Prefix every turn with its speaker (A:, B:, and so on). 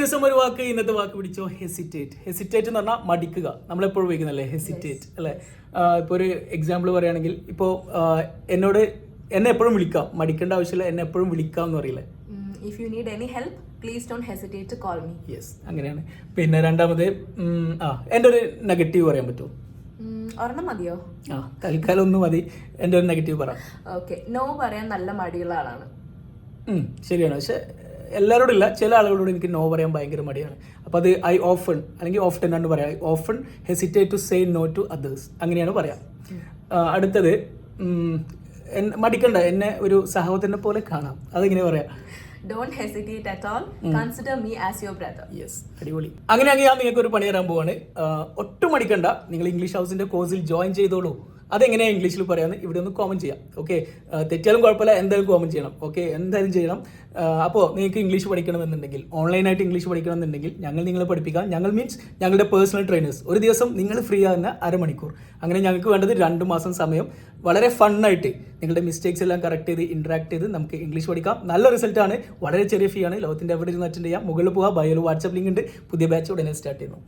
A: ദിവസം ഒരു വാക്ക് ഇന്നത്തെ വാക്ക് പിടിച്ചോ? ഹെസിറ്റേറ്റ് ഹെസിറ്റേറ്റ് എന്ന് പറഞ്ഞാൽ മടിക്കുക. നമ്മളെപ്പോഴും ഉപയോഗിക്കുന്നല്ലേ ഹെസിറ്റേറ്റ് അല്ലേ? ഇപ്പോൾ ഒരു എക്സാമ്പിൾ പറയുകയാണെങ്കിൽ ഇപ്പോൾ എന്നോട് എന്നെ എപ്പോഴും വിളിക്കാം. മടിക്കേണ്ട ആവശ്യമില്ല എന്നെ എപ്പോഴും വിളിക്കാം എന്ന് പറയില്ലേ
B: if you need any help please don't hesitate to call me
A: yes അങ്ങനെയാണ്. പിന്നെ രണ്ടാമത് ആ എന്റെ ഒരു നെഗറ്റീവ് പറയാൻ പറ്റുമോ?
B: ഒരെണ്ണം മതിയോ?
A: ആ തൽക്കാലം ഒന്ന് മതി. എന്റെ ഒരു നെഗറ്റീവ് പറ.
B: ഓക്കെ നോ പറയാൻ നല്ല മടിയുള്ള ആളാണ്.
A: ശരിയാണ്. പക്ഷെ എല്ലാവരോടും ഇല്ല. ചില ആളുകളോട് എനിക്ക് നോ പറയാൻ ഭയങ്കര മടിയാണ്. അപ്പോൾ അത് ഐ ഓഫൺ അല്ലെങ്കിൽ ഓഫ്റ്റൻ ആണ് പറയാം. I often hesitate to say no to others അങ്ങനെയാണ് പറയാം. അടുത്തത് മടിക്കണ്ട. എന്നെ ഒരു സഹോദരനെ പോലെ കാണാം. അതെങ്ങനെ പറയാം?
B: Don't hesitate at all consider me as your brother
A: yes അടിപൊളി. അങ്ങനെയാണെങ്കിൽ ഞാൻ നിങ്ങൾക്ക് ഒരു പണി തരാൻ പോവാണ്. ഒട്ടും മടിക്കണ്ട. നിങ്ങൾ ഇംഗ്ലീഷ് ഹൗസിന്റെ കോഴ്സിൽ ജോയിൻ ചെയ്തോളൂ. അതെങ്ങനെയാണ് ഇംഗ്ലീഷിൽ പറയാമെന്ന് ഇവിടെ ഒന്ന് കോമൻ ചെയ്യാം. ഓക്കെ തെറ്റിയാലും കുഴപ്പമില്ല. എന്തായാലും കോമൻ ചെയ്യണം. ഓക്കെ എന്തായാലും ചെയ്യണം. അപ്പോൾ നിങ്ങൾക്ക് ഇംഗ്ലീഷ് പഠിക്കണമെന്നുണ്ടെങ്കിൽ ഓൺലൈനായിട്ട് ഇംഗ്ലീഷ് പഠിക്കണമെന്നുണ്ടെങ്കിൽ ഞങ്ങൾ നിങ്ങളെ പഠിപ്പിക്കാം. ഞങ്ങൾ മീൻസ് ഞങ്ങളുടെ പേഴ്സണൽ ട്രെയിനേഴ്സ് ഒരു ദിവസം നിങ്ങൾ ഫ്രീ ആകുന്ന അരമണിക്കൂർ. അങ്ങനെ ഞങ്ങൾക്ക് വേണ്ടത് രണ്ട് മാസം സമയം. വളരെ ഫണ്ണായിട്ട് നിങ്ങളുടെ മിസ്റ്റേക്സ് എല്ലാം കറക്റ്റ് ചെയ്ത് ഇൻട്രാക്ട് ചെയ്ത് നമുക്ക് ഇംഗ്ലീഷ് പഠിക്കാം. നല്ല റിസൾട്ടാണ് വളരെ ചെറിയ ഫീ ആണ്. ലോകത്തിന്റെ എവിടെ ഇരുന്ന് അറ്റൻഡ് ചെയ്യാം. മുകളിൽ പോകാം ബയോയിൽ വാട്സപ്പ് ലിങ്ക് ഉണ്ട്. പുതിയ ബാച്ച് ഉടനെ സ്റ്റാർട്ട് ചെയ്യുന്നു.